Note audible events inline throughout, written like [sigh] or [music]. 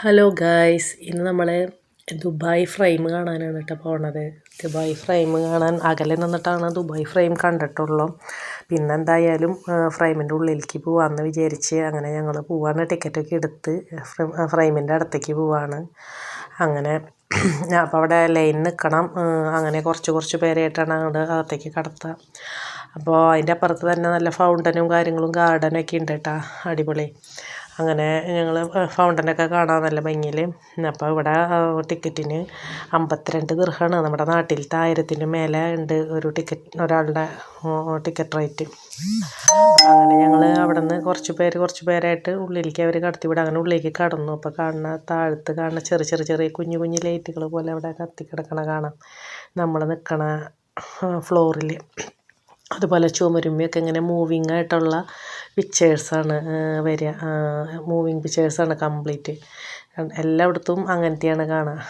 Hello guys ഇന്ന് നമ്മൾ Dubai frame കാണാനാണ് കേട്ടോ പോണത്. ദുബായ് ഫ്രെയിം കാണാൻ അകലെ നിന്നിട്ടാണ് ദുബായ് ഫ്രെയിം കണ്ടിട്ടുള്ളൂ. പിന്നെ എന്തായാലും ഫ്രെയിമിന്റെ ഉള്ളിലേക്ക് പോവാമെന്ന് വിചാരിച്ച് അങ്ങനെ ഞങ്ങൾ പോവാണ്. ടിക്കറ്റൊക്കെ എടുത്ത് ഫ്രെയിമിന്റെ അടുത്തേക്ക് പോവാണ്. അങ്ങനെ [clears throat] അപ്പോൾ അവിടെ ലൈൻ നിൽക്കണം അങ്ങനെ കുറച്ച് കുറച്ച് പേരായിട്ടാണ് അങ്ങോട്ട് അകത്തേക്ക് കടത്തുക അപ്പോൾ അതിന്റെ അപ്പുറത്ത് തന്നെ നല്ല ഫൗണ്ടനും കാര്യങ്ങളും ഗാർഡനൊക്കെ ഉണ്ട് കേട്ടോ അടിപൊളി. അങ്ങനെ ഞങ്ങൾ ഫൗണ്ടനൊക്കെ കാണാൻ നല്ല ഭംഗിയിൽ അപ്പോൾ ഇവിടെ ടിക്കറ്റിന് അമ്പത്തിരണ്ട് ദിർഹമാണ് നമ്മുടെ നാട്ടിലത്തെ ആയിരത്തിന് മേലെ ഉണ്ട് ഒരു ടിക്കറ്റ് ഒരാളുടെ ടിക്കറ്റ് റേറ്റ് അങ്ങനെ ഞങ്ങൾ അവിടെ നിന്ന് കുറച്ച് പേര് കുറച്ച് പേരായിട്ട് ഉള്ളിലേക്ക് അവർ കടത്തി വിടുക അങ്ങനെ ഉള്ളിലേക്ക് കടന്നു. അപ്പോൾ കാണുന്ന താഴത്ത് കാണുന്ന ചെറിയ ചെറിയ ചെറിയ കുഞ്ഞു കുഞ്ഞു ലൈറ്റുകൾ പോലെ അവിടെ കത്തിക്കിടക്കണ കാണാം. നമ്മൾ നിൽക്കണ ഫ്ലോറിൽ അതുപോലെ ചുമരുമ്മയൊക്കെ ഇങ്ങനെ മൂവിങ് ആയിട്ടുള്ള പിക്ചേഴ്സാണ് വരിക മൂവിങ് പിക്ചേഴ്സാണ് കംപ്ലീറ്റ് എല്ലായിടത്തും അങ്ങനത്തെയാണ് കാണുക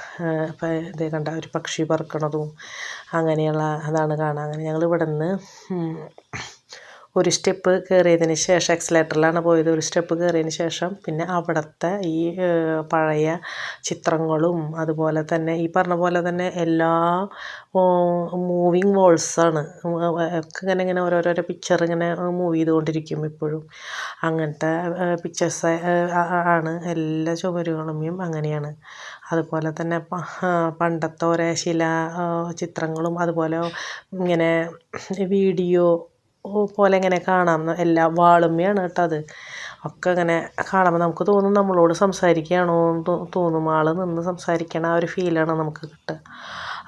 അപ്പോൾ ഇതേ കണ്ട ഒരു പക്ഷി പറക്കണതും അങ്ങനെയുള്ള അതാണ് കാണുക അങ്ങനെ ഞങ്ങൾ ഇവിടെ നിന്ന് ഒരു സ്റ്റെപ്പ് കയറിയതിന് ശേഷം എക്സലേറ്ററിലാണ് പോയത്. ഒരു സ്റ്റെപ്പ് കയറിയതിന് ശേഷം പിന്നെ അവിടുത്തെ ഈ പഴയ ചിത്രങ്ങളും അതുപോലെ തന്നെ ഈ പറഞ്ഞ പോലെ തന്നെ എല്ലാ മൂവിങ് വോൾസാണ്. ഇങ്ങനെ ഇങ്ങനെ ഓരോരോരോ പിക്ചർ ഇങ്ങനെ മൂവ് ചെയ്തുകൊണ്ടിരിക്കും ഇപ്പോഴും. അങ്ങനത്തെ പിക്ചേഴ്സ് ആണ് എല്ലാ ചുമരുകളുമേയും അങ്ങനെയാണ്. അതുപോലെ തന്നെ പണ്ടത്തെ ഓരോ ശില ചിത്രങ്ങളും അതുപോലെ ഇങ്ങനെ വീഡിയോ പോലെ ഇങ്ങനെ കാണാം. എല്ലാ വാളുമ്മയാണ് കേട്ടോ അത്. ഒക്കെ ഇങ്ങനെ കാണുമ്പോൾ നമുക്ക് തോന്നും നമ്മളോട് സംസാരിക്കുകയാണോ എന്ന് തോന്നും. ആൾ നിന്ന് സംസാരിക്കണ ആ ഒരു ഫീലാണ് നമുക്ക് കിട്ടുക.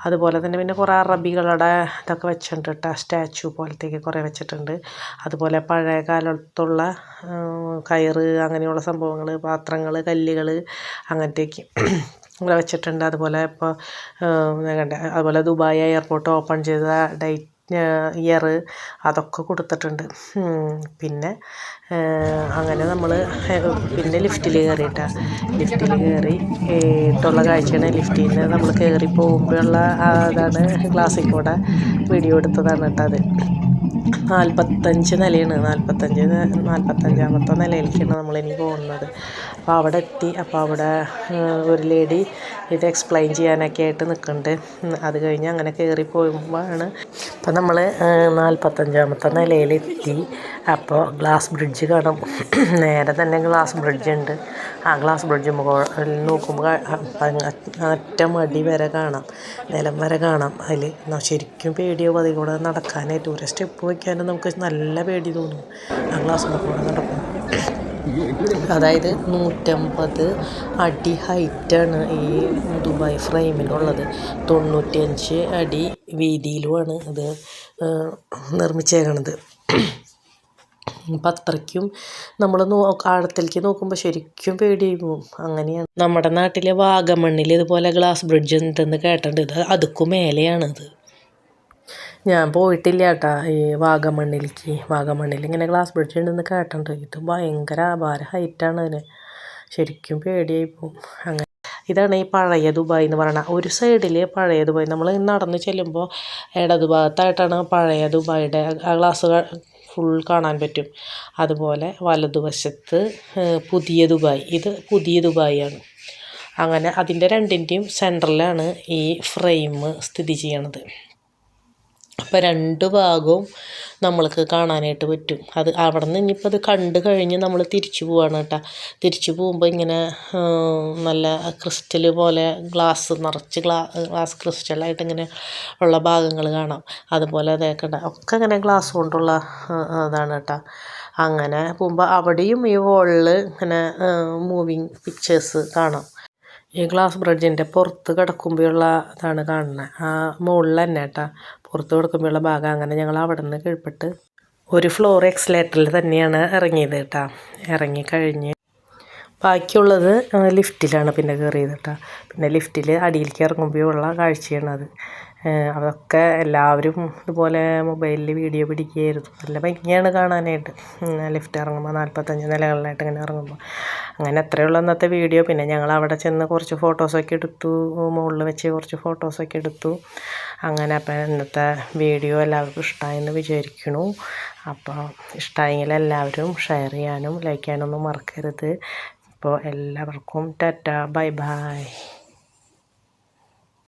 അതുപോലെ തന്നെ പിന്നെ കുറേ അറബികളുടെ ഇതൊക്കെ വെച്ചിട്ടുണ്ട് കേട്ടോ. സ്റ്റാച്ചു പോലത്തേക്ക് കുറേ വെച്ചിട്ടുണ്ട്. അതുപോലെ പഴയ കാലത്തുള്ള കയറ് അങ്ങനെയുള്ള സംഭവങ്ങൾ പാത്രങ്ങൾ കല്ലുകൾ അങ്ങനത്തേക്ക് വെച്ചിട്ടുണ്ട്. അതുപോലെ ഇപ്പോൾ അതുപോലെ ദുബായ് എയർപോർട്ട് ഓപ്പൺ ചെയ്ത ഡേറ്റ് ഇയർ അതൊക്കെ കൊടുത്തിട്ടുണ്ട്. പിന്നെ അങ്ങനെ നമ്മൾ പിന്നെ ലിഫ്റ്റിൽ കയറിയിട്ടാണ് ലിഫ്റ്റിൽ കയറി ഇട്ടുള്ള കാഴ്ചയാണ് ലിഫ്റ്റിൽ നിന്ന് നമ്മൾ കയറി പോകുമ്പോഴുള്ള അതാണ് ക്ലാസ്സിൽ കൂടെ വീഡിയോ എടുത്തതാണ് കേട്ടോ അത്. നാൽപ്പത്തഞ്ച് നിലയാണ്. നാൽപ്പത്തഞ്ച് നാൽപ്പത്തഞ്ചാമത്തെ നിലയിലേക്കാണ് നമ്മൾ ഇനി പോകുന്നത്. അപ്പോൾ അവിടെ എത്തി. അപ്പോൾ അവിടെ ഒരു ലേഡി ഇത് എക്സ്പ്ലെയിൻ ചെയ്യാനൊക്കെ ആയിട്ട് നിൽക്കുന്നുണ്ട്. അത് കഴിഞ്ഞ് അങ്ങനെ കയറി പോകുമ്പോഴാണ് അപ്പോൾ നമ്മൾ നാൽപ്പത്തഞ്ചാമത്തെ നിലയിലെത്തി. അപ്പോൾ ഗ്ലാസ് ബ്രിഡ്ജ് കാണും. [clears throat] നേരെ തന്നെ ഗ്ലാസ് ബ്രിഡ്ജ് ഉണ്ട്. ആ ഗ്ലാസ് ബ്രിഡ്ജ് നോക്കുമ്പോൾ അറ്റം അടി വരെ കാണാം. നിലം വരെ കാണാം. അതിൽ ശരിക്കും പേടിയോ അതിൽ കൂടെ നടക്കാനായിട്ട് ഒരു സ്റ്റെപ്പ് വയ്ക്കാനും നമുക്ക് നല്ല പേടി തോന്നും. ആ ഗ്ലാസ് കൂടെ നടക്കും. അതായത് നൂറ്റമ്പത് അടി ഹൈറ്റാണ് ഈ ദുബായ് ഫ്രെയിമിനുള്ളത് തൊണ്ണൂറ്റിയഞ്ച് അടി വീതിയിലുമാണ് ഇത് നിർമ്മിച്ചേക്കണത്. അപ്പം അത്രയ്ക്കും നമ്മൾ നോ ആഴത്തിലേക്ക് നോക്കുമ്പോൾ ശരിക്കും പേടിയായി പോകും അങ്ങനെയാണ്. നമ്മുടെ നാട്ടിലെ വാഗമണ്ണിൽ ഇതുപോലെ ഗ്ലാസ് ബ്രിഡ്ജ് ഉണ്ടെന്ന് കേട്ടിട്ടുണ്ട്. ഇത് അതുക്കും മേലെയാണിത്. ഞാൻ പോയിട്ടില്ല കേട്ടാ ഈ വാഗമണ്ണിലേക്ക് വാഗമണ്ണിൽ ഇങ്ങനെ ഗ്ലാസ് ബ്രിഡ്ജ് ഉണ്ടെന്ന് കേട്ടിട്ടുണ്ട് ഇത് ഭയങ്കര അപാര ഹൈറ്റാണ് അതിന്. ശരിക്കും പേടിയായി പോകും അങ്ങനെ ഇതാണ് ഈ പഴയ ദുബായ് എന്ന് പറയുന്നത് ഒരു സൈഡിൽ പഴയ ദുബായ്. നമ്മൾ നടന്ന് ചെല്ലുമ്പോൾ ഇടതു ഭാഗത്തായിട്ടാണ് പഴയ ദുബായിയുടെ ആ ഗ്ലാസ് ഫുൾ കാണാൻ പറ്റും. അതുപോലെ വലതുവശത്ത് പുതിയ ദുബായ്. ഇത് പുതിയ ദുബായാണ് അങ്ങനെ അതിന്റെ രണ്ടിന്റെയും സെന്ററിലാണ് ഈ ഫ്രെയിം സ്ഥിതി ചെയ്യണത്. അപ്പോൾ രണ്ട് ഭാഗവും നമ്മൾക്ക് കാണാനായിട്ട് പറ്റും. അത് അവിടെ നിന്ന് ഇനിയിപ്പോൾ അത് കണ്ടു കഴിഞ്ഞ് നമ്മൾ തിരിച്ചു പോവാണ് കേട്ടോ. തിരിച്ചു പോകുമ്പോൾ ഇങ്ങനെ നല്ല ക്രിസ്റ്റൽ പോലെ ഗ്ലാസ് നിറച്ച് ഗ്ലാ ഗ്ലാസ് ക്രിസ്റ്റലായിട്ട് ഇങ്ങനെ ഉള്ള ഭാഗങ്ങൾ കാണാം. അതുപോലെ അതേക്കണ്ട ഒക്കെ ഇങ്ങനെ ഗ്ലാസ് കൊണ്ടുള്ള അതാണ് കേട്ടോ. അങ്ങനെ പോകുമ്പോൾ അവിടെയും ഈ വോളിൽ ഇങ്ങനെ മൂവിങ് പിക്ചേഴ്സ് കാണാം. ഈ ഗ്ലാസ് ബ്രിഡ്ജിന്റെ പുറത്ത് കിടക്കുമ്പോഴുള്ള ഇതാണ് കാണുന്നത് ആ മുകളിൽ തന്നെ കേട്ടോ. പുറത്ത് കൊടുക്കുമ്പോഴുള്ള ഭാഗം അങ്ങനെ ഞങ്ങൾ അവിടെ നിന്ന് കീഴ്പ്പെട്ട് ഒരു ഫ്ലോർ എക്സലേറ്ററിൽ തന്നെയാണ് ഇറങ്ങിയത് കേട്ടോ. ഇറങ്ങിക്കഴിഞ്ഞ് ബാക്കിയുള്ളത് ലിഫ്റ്റിലാണ് പിന്നെ കയറിയത് കേട്ടോ. പിന്നെ ലിഫ്റ്റിൽ അടിയിലേക്ക് ഇറങ്ങുമ്പോഴുള്ള കാഴ്ചയാണത്. അതൊക്കെ എല്ലാവരും ഇതുപോലെ മൊബൈലിൽ വീഡിയോ പിടിക്കുകയായിരുന്നു. നല്ല ഭംഗിയാണ് കാണാനായിട്ട്. ലിഫ്റ്റ് ഇറങ്ങുമ്പോൾ നാൽപ്പത്തഞ്ച് നിലകളിലായിട്ട് ഇങ്ങനെ ഇറങ്ങുമ്പോൾ. അങ്ങനെ അത്രയേ ഉള്ളൂ അന്നത്തെ വീഡിയോ. പിന്നെ ഞങ്ങൾ അവിടെ ചെന്ന് കുറച്ച് ഫോട്ടോസൊക്കെ എടുത്തു. മുകളിൽ വെച്ച് കുറച്ച് ഫോട്ടോസൊക്കെ എടുത്തു. അങ്ങനെ അപ്പം ഇന്നത്തെ വീഡിയോ എല്ലാവർക്കും ഇഷ്ടമായെന്ന് വിചാരിക്കണു അപ്പോൾ ഇഷ്ടമായെങ്കിൽ എല്ലാവരും ഷെയർ ചെയ്യാനും ലൈക്ക് ചെയ്യാനൊന്നും മറക്കരുത്. അപ്പോൾ എല്ലാവർക്കും ടാറ്റ. Bye bye.